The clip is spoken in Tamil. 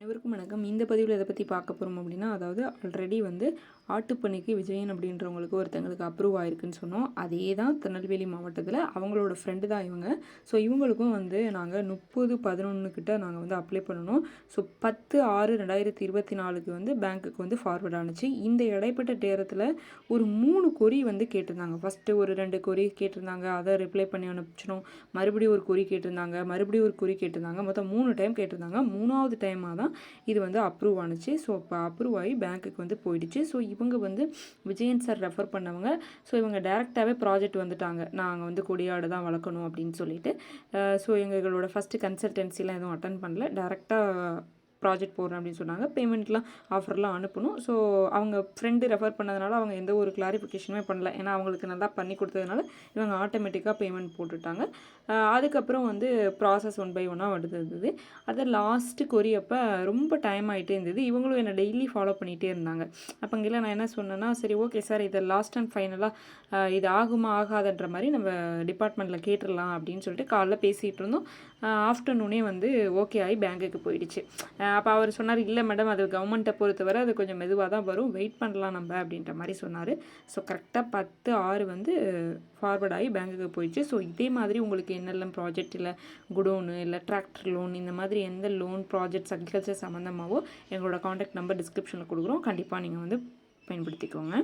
அனைவருக்கும் வணக்கம். இந்த பதிவில் எதை பற்றி பார்க்க போகிறோம் அப்படின்னா அதாவது ஆல்ரெடி வந்து ஆட்டுப்பண்ணைக்கு விஜயன் அப்படின்றவங்களுக்கு ஒருத்தங்களுக்கு அப்ரூவ் ஆயிருக்குன்னு சொன்னோம். அதே தான் திருநெல்வேலி மாவட்டத்தில் அவங்களோட ஃப்ரெண்டு தான் இவங்க. ஸோ இவங்களுக்கும் வந்து நாங்கள் முப்பது பதினொன்று கிட்ட நாங்கள் வந்து அப்ளை பண்ணணும். ஸோ பத்து ஆறு ரெண்டாயிரத்தி இருபத்தி நாலுக்கு வந்து பேங்க்குக்கு வந்து ஃபார்வர்ட் ஆனுச்சு. இந்த இடைப்பட்ட நேரத்தில் ஒரு மூணு கொரி வந்து கேட்டிருந்தாங்க. ஃபஸ்ட்டு ஒரு ரெண்டு கொரி கேட்டிருந்தாங்க. அதை ரிப்ளை பண்ணி அனுப்பிச்சினோம் மறுபடியும் ஒரு கொரி கேட்டிருந்தாங்க. மறுபடியும் ஒரு கொரி கேட்டிருந்தாங்க. மொத்தம் மூணு டைம் கேட்டிருந்தாங்க. மூணாவது டைமாக தான் இது வந்து அப்ரூவ் ஆனுச்சு. ஸோ இப்போ அப்ரூவ் ஆகி பேங்க்குக்கு வந்து போயிடுச்சு. ஸோ இவங்க வந்து விஜயன் சார் ரெஃபர் பண்ணவங்க. ஸோ இவங்க டேரெக்டாகவே ப்ராஜெக்ட் வந்துட்டாங்க. நாங்கள் வந்து கொடியாடு தான் வளர்க்கணும் அப்படின்னு சொல்லிட்டு. ஸோ எங்களோட ஃபஸ்ட்டு கன்சல்டன்சிலாம் எதுவும் அட்டன் பண்ணல. டேரெக்டாக ப்ராஜெக்ட் போடுறேன் அப்படின்னு சொன்னாங்க. பேமெண்ட்லாம் ஆஃபர்லாம் அனுப்பணும். ஸோ அவங்க ஃப்ரெண்டு ரெஃபர் பண்ணதுனால அவங்க எந்த ஒரு கிளாரிஃபிகேஷனுமே பண்ணல. ஏன்னா அவங்களுக்கு நல்லா பண்ணி கொடுத்ததுனால இவங்க ஆட்டோமேட்டிக்காக பேமெண்ட் போட்டுட்டாங்க. அதுக்கப்புறம் வந்து ப்ராசஸ் ஒன் பை ஒன்னாக வருது இருந்தது. அது லாஸ்ட்டு கொரியப்போ ரொம்ப டைம் ஆகிட்டே இருந்தது. இவங்களும் என்னை டெய்லி ஃபாலோ பண்ணிகிட்டே இருந்தாங்க. அப்போங்கெல்லாம் நான் என்ன சொன்னேன்னா சரி ஓகே சார் இதை லாஸ்ட் அண்ட் ஃபைனலாக இது ஆகுமா ஆகாதன்ற மாதிரி நம்ம டிபார்ட்மெண்ட்டில் கேட்டுடலாம் அப்படின்னு சொல்லிட்டு காலைல பேசிகிட்டு இருந்தோம். ஆஃப்டர்நூனே வந்து ஓகே ஆகி பேங்க்குக்கு போயிடுச்சு. அப்போ அவர் சொன்னார் இல்லை மேடம் அது கவர்மெண்ட்டை பொறுத்தவரை அது கொஞ்சம் மெதுவாக தான் வரும். வெயிட் பண்ணலாம் நம்ம அப்படின்ற மாதிரி சொன்னார். ஸோ கரெக்டாக பத்து ஆறு வந்து ஃபார்வர்ட் ஆகி பேங்க்குக்கு போயிடுச்சு. ஸோ இதே மாதிரி உங்களுக்கு என்னெல்லாம் ப்ராஜெக்ட் இல்லை குடோனு இல்லை டிராக்டர் லோன் இந்த மாதிரி எந்த லோன் ப்ராஜெக்ட்ஸ் அக்ரிகல்ச்சர் சம்மந்தமாகவோ எங்களோட காண்டாக்ட் நம்பர் டிஸ்கிரிப்ஷனில் கொடுக்குறோம். கண்டிப்பாக நீங்கள் வந்து பயன்படுத்திக்கோங்க.